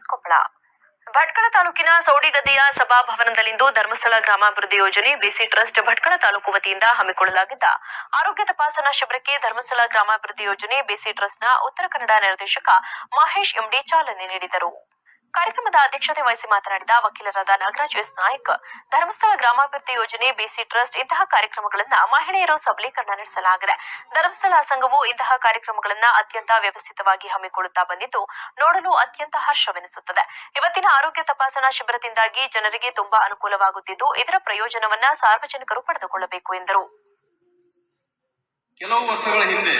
ಕೊಪ್ಪಳ. ಭಟ್ಕಳ ತಾಲೂಕಿನ ಸೌಡಿಗದ್ದೆಯ ಸಭಾಭವನದಲ್ಲಿಂದು ಧರ್ಮಸ್ಥಳ ಗ್ರಾಮಾಭಿವೃದ್ಧಿ ಯೋಜನೆ ಬಿಸಿ ಟ್ರಸ್ಟ್ ಭಟ್ಕಳ ತಾಲೂಕು ವತಿಯಿಂದ ಹಮ್ಮಿಕೊಳ್ಳಲಾಗಿದ್ದ. ಆರೋಗ್ಯ ತಪಾಸಣಾ ಶಿಬಿರಕ್ಕೆ ಧರ್ಮಸ್ಥಳ ಗ್ರಾಮಾಭಿವೃದ್ಧಿ ಯೋಜನೆ ಬಿಸಿ ಟ್ರಸ್ಟ್ನ ಉತ್ತರ ಕನ್ನಡ ನಿರ್ದೇಶಕ ಮಹೇಶ್ ಎಂಡಿ ಚಾಲನೆ ನೀಡಿದರು. ಕಾರ್ಯಕ್ರಮದ ಅಧ್ಯಕ್ಷತೆ ವಹಿಸಿ ಮಾತನಾಡಿದ ವಕೀಲರಾದ ನಾಗರಾಜ್ ಎಸ್ ನಾಯಕ್, ಧರ್ಮಸ್ಥಳ ಗ್ರಾಮಾಭಿವೃದ್ಧಿ ಯೋಜನೆ ಬಿಸಿ ಟ್ರಸ್ಟ್ ಇಂತಹ ಕಾರ್ಯಕ್ರಮಗಳನ್ನ ಮಹಿಳೆಯರು ಸಬಲೀಕರಣ ನಡೆಸಲಾಗಿದೆ. ಧರ್ಮಸ್ಥಳ ಸಂಘವು ಇಂತಹ ಕಾರ್ಯಕ್ರಮಗಳನ್ನ ಅತ್ಯಂತ ವ್ಯವಸ್ಥಿತವಾಗಿ ಹಮ್ಮಿಕೊಳ್ಳುತ್ತಾ ಬಂದಿದ್ದು ನೋಡಲು ಅತ್ಯಂತ ಹರ್ಷವೆನಿಸುತ್ತದೆ. ಇವತ್ತಿನ ಆರೋಗ್ಯ ತಪಾಸಣಾ ಶಿಬಿರದಿಂದಾಗಿ ಜನರಿಗೆ ತುಂಬಾ ಅನುಕೂಲವಾಗುತ್ತಿದ್ದು ಇದರ ಪ್ರಯೋಜನವನ್ನ ಸಾರ್ವಜನಿಕರು ಪಡೆದುಕೊಳ್ಳಬೇಕು ಎಂದರು. ಕೆಲವು ವರ್ಷಗಳ ಹಿಂದೆ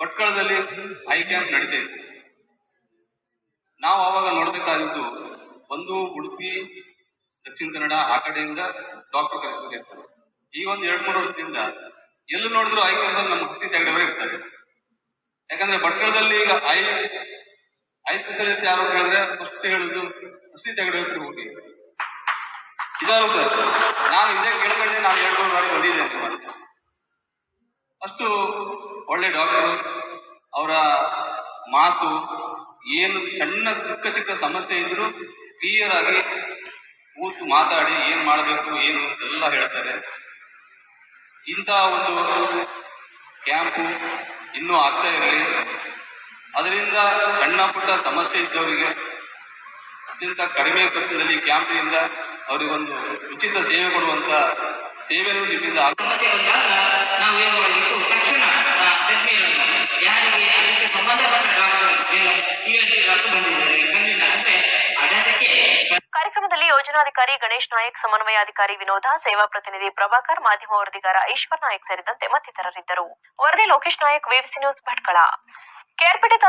ಭಟ್ಕಳದಲ್ಲಿ ಐ ಕ್ಯಾಂಪ್ ನಡೀತಾ ನಾವು ಆವಾಗ ನೋಡಬೇಕಾದದ್ದು ಒಂದು ಉಡುಪಿ, ದಕ್ಷಿಣ ಕನ್ನಡ ಆ ಕಡೆಯಿಂದ ಡಾಕ್ಟರ್ ಕರೆಸಬೇಕಾಗ್ತದೆ ಈ ಒಂದು ಎರಡು, ಮೂರು ವರ್ಷದಿಂದ ಎಲ್ಲಿ ನೋಡಿದ್ರು ಐ ಕ್ಯಾಂಪ್ ನಮ್ಮ ಹಸಿ ತೆಗೆದವರೇ ಇರ್ತಾರೆ. ಯಾಕಂದ್ರೆ ಭಟ್ಕಳದಲ್ಲಿ ಈಗ ಐ ಐ ಸ್ಪೆಷಲಿಸ್ಟ್ ಯಾರು ಹೇಳಿದ್ರೆ ಫಸ್ಟ್ ಹೇಳುದು ಹಸಿ ತೆಗೆದ ಹೋಗಿ ಇದಾರು ಸರ್. ನಾನು ಇದೇ ಕೇಳ್ಕೊಂಡೆ ನಾನು ಎರಡು, ಮೂರು ಬಾರಿ ಬಂದಿದ್ದೆ ಅಷ್ಟು ಒಳ್ಳೆ ಡಾಕ್ಟರ್ ಅವರ ಮಾತು ಏನು ಸಣ್ಣ ಚಿಕ್ಕ ಚಿಕ್ಕ ಸಮಸ್ಯೆ ಇದ್ರು ಕ್ಲಿಯರ್ ಆಗಿ ಕೂತು ಮಾತಾಡಿ ಏನ್ ಮಾಡಬೇಕು, ಏನು ಎಲ್ಲ ಹೇಳ್ತಾರೆ. ಇಂಥ ಒಂದು ಕ್ಯಾಂಪು ಇನ್ನೂ ಆಗ್ತಾ ಇರಲಿ. ಅದರಿಂದ ಸಣ್ಣ ಪುಟ್ಟ ಸಮಸ್ಯೆ ಇದ್ದವರಿಗೆ ಅತ್ಯಂತ ಕಡಿಮೆ ಖರ್ಚಿನಲ್ಲಿ ಕ್ಯಾಂಪಿನಿಂದ ಅವರಿಗೊಂದು ಉಚಿತ ಸೇವೆ ಕೊಡುವಂತ ಸೇವೆಯನ್ನು ನಿಮ್ಮಿಂದ ಕಾರ್ಯಕ್ರಮದಲ್ಲಿ ಯೋಜನಾಧಿಕಾರಿ ಗಣೇಶ್ ನಾಯಕ್, ಸಮನ್ವಯಾಧಿಕಾರಿ ವಿನೋದ, ಸೇವಾ ಪ್ರತಿನಿಧಿ ಪ್ರಭಾಕರ್, ಮಾಧ್ಯಮ ವರದಿಗಾರ ಈಶ್ವರ್ ನಾಯಕ್ ಸೇರಿದಂತೆ ಮತ್ತಿತರರಿದ್ದರು. ವರದಿ ಲೋಕೇಶ್ ನಾಯಕ್ ವೇವ್ಸಿ ನ್ಯೂಸ್ ಭಟ್ಕಳ. ಕೆಆರ್ಪೇಟೆ ತಾಲೂಕು